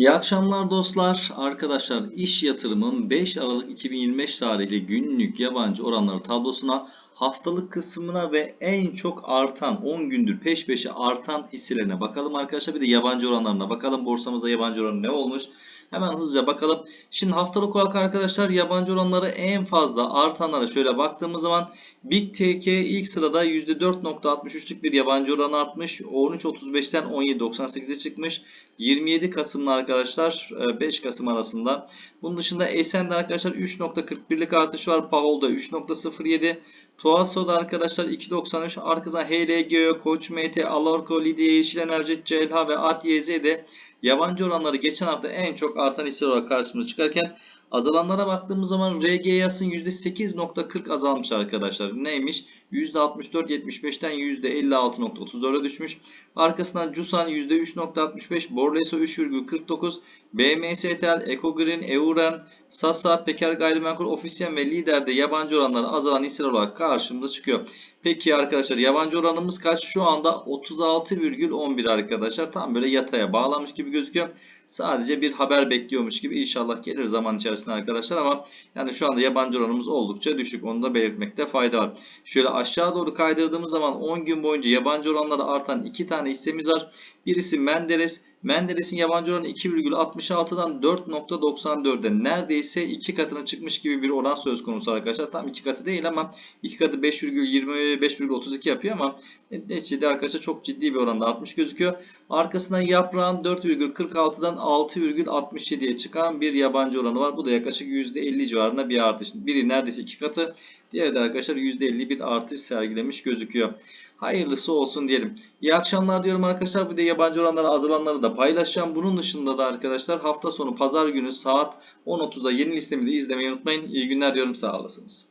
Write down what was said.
İyi akşamlar dostlar. Arkadaşlar iş yatırımın 5 Aralık 2025 tarihli günlük yabancı oranları tablosuna haftalık kısmına ve en çok artan 10 gündür peş peşe artan hisselerine bakalım arkadaşlar. Bir de yabancı oranlarına bakalım. Borsamızda yabancı oranı ne olmuş? Hemen hızlıca bakalım. Şimdi haftalık olarak arkadaşlar yabancı oranları en fazla artanlara şöyle baktığımız zaman Big TK ilk sırada %4.63'lük bir yabancı oranı artmış. 13.35'ten 17.98'e çıkmış. 27 Kasım'la arkadaşlar 5 Kasım arasında. Bunun dışında Esen'de arkadaşlar 3.41'lik artış var. Pahol'da 3.07. Tuaso'da arkadaşlar 2.93. Arkasından HLGO, Koç MT, Alorco, Lidya, Yeşil Enerji, CLH ve ATYZ'de yabancı oranları geçen hafta en çok artan hisseler olarak karşımıza çıkarken azalanlara baktığımız zaman RG Yas'ın %8.40 azalmış arkadaşlar. Neymiş? %64.75'ten %56.34'e düşmüş. Arkasından Cusan %3.65, Borleso 3.49, BMSTL, Ecogreen, Euren, Sasa, Peker Gayrimenkul, Ofisyen ve Lider'de yabancı oranları azalan hisseler olarak karşımıza çıkıyor. Peki arkadaşlar yabancı oranımız kaç? Şu anda 36,11 arkadaşlar. Tam böyle yataya bağlamış gibi gözüküyor. Sadece bir haber bekliyormuş gibi inşallah gelir zaman içerisinde arkadaşlar ama yani şu anda yabancı oranımız oldukça düşük. Onu da belirtmekte fayda var. Şöyle aşağı doğru kaydırdığımız zaman 10 gün boyunca yabancı oranlarda artan 2 tane hissemiz var. Birisi Menderes. Menderes'in yabancı oranı 2,66'dan 4,94'e neredeyse 2 katına çıkmış gibi bir oran söz konusu arkadaşlar. Tam 2 katı değil ama 2 katı 5,25,32 yapıyor ama neticede arkadaşlar çok ciddi bir oranda artmış gözüküyor. Arkasından yaprağın 4,46'dan 6,67'ye çıkan bir yabancı oranı var. Bu da yaklaşık %50 civarında bir artış. Biri neredeyse 2 katı. Diğeri de arkadaşlar %50 bir artış sergilemiş gözüküyor. Hayırlısı olsun diyelim. İyi akşamlar diyorum arkadaşlar. Bir de yabancı oranları azalanları da paylaşacağım. Bunun dışında da arkadaşlar hafta sonu pazar günü saat 10.30'da yeni listemi de izlemeyi unutmayın. İyi günler diyorum sağ olasınız.